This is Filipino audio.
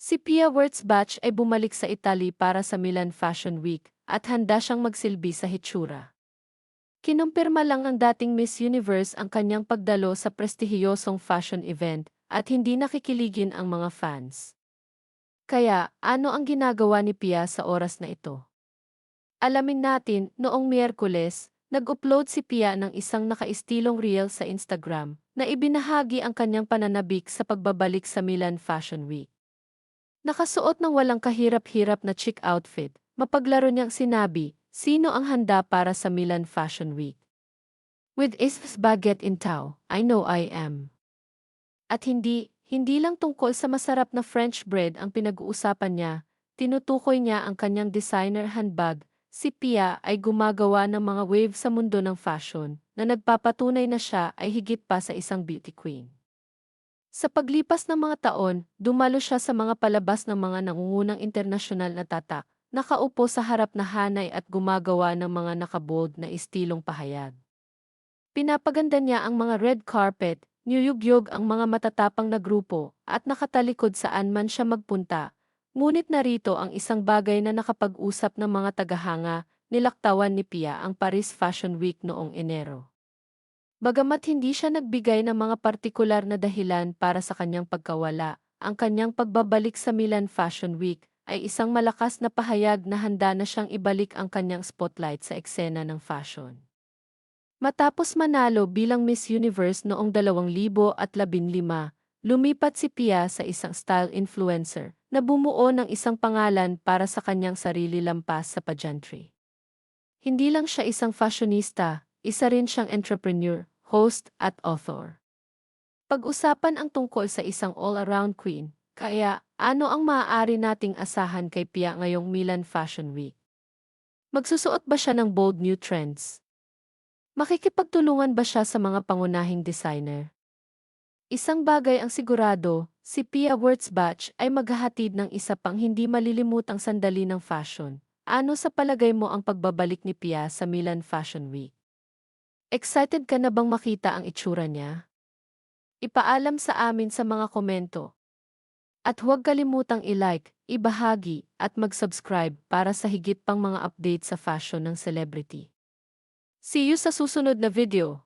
Si Pia Wurtzbach ay bumalik sa Italy para sa Milan Fashion Week at handa siyang magsilbi sa hitsura. Kinumpirma lang ang dating Miss Universe ang kanyang pagdalo sa prestihiyosong fashion event at hindi nakikiligin ang mga fans. Kaya, ano ang ginagawa ni Pia sa oras na ito? Alamin natin, noong Miyerkules, nag-upload si Pia ng isang nakaistilong reel sa Instagram na ibinahagi ang kanyang pananabik sa pagbabalik sa Milan Fashion Week. Nakasuot ng walang kahirap-hirap na chic outfit, mapaglaro niyang sinabi, sino ang handa para sa Milan Fashion Week? With Isf's baguette in Tao, I know I am. At hindi, hindi lang tungkol sa masarap na French bread ang pinag-uusapan niya, tinutukoy niya ang kanyang designer handbag, si Pia ay gumagawa ng mga wave sa mundo ng fashion, na nagpapatunay na siya ay higit pa sa isang beauty queen. Sa paglipas ng mga taon, dumalo siya sa mga palabas ng mga nangungunang internasyonal na tatak, nakaupo sa harap na hanay at gumagawa ng mga nakabold na estilong pahayag. Pinapaganda niya ang mga red carpet, niyugyog ang mga matatapang na grupo, at nakatalikod saan man siya magpunta. Ngunit narito ang isang bagay na nakapag-usap ng mga tagahanga, nilaktawan ni Pia ang Paris Fashion Week noong Enero. Bagamat hindi siya nagbigay ng mga partikular na dahilan para sa kanyang pagkawala, ang kanyang pagbabalik sa Milan Fashion Week ay isang malakas na pahayag na handa na siyang ibalik ang kanyang spotlight sa eksena ng fashion. Matapos manalo bilang Miss Universe noong 2015, lumipat si Pia sa isang style influencer na bumuo ng isang pangalan para sa kanyang sarili lampas sa pageantry. Hindi lang siya isang fashionista, isa rin siyang entrepreneur, host at author. Pag-usapan ang tungkol sa isang all-around queen, kaya ano ang maaari nating asahan kay Pia ngayong Milan Fashion Week? Magsusuot ba siya ng bold new trends? Makikipagtulungan ba siya sa mga pangunahing designer? Isang bagay ang sigurado, si Pia Wurtzbach ay maghahatid ng isa pang hindi malilimutang sandali ng fashion. Ano sa palagay mo ang pagbabalik ni Pia sa Milan Fashion Week? Excited ka na bang makita ang itsura niya? Ipaalam sa amin sa mga komento. At huwag kalimutang i-like, ibahagi, at mag-subscribe para sa higit pang mga update sa fashion ng celebrity. See you sa susunod na video.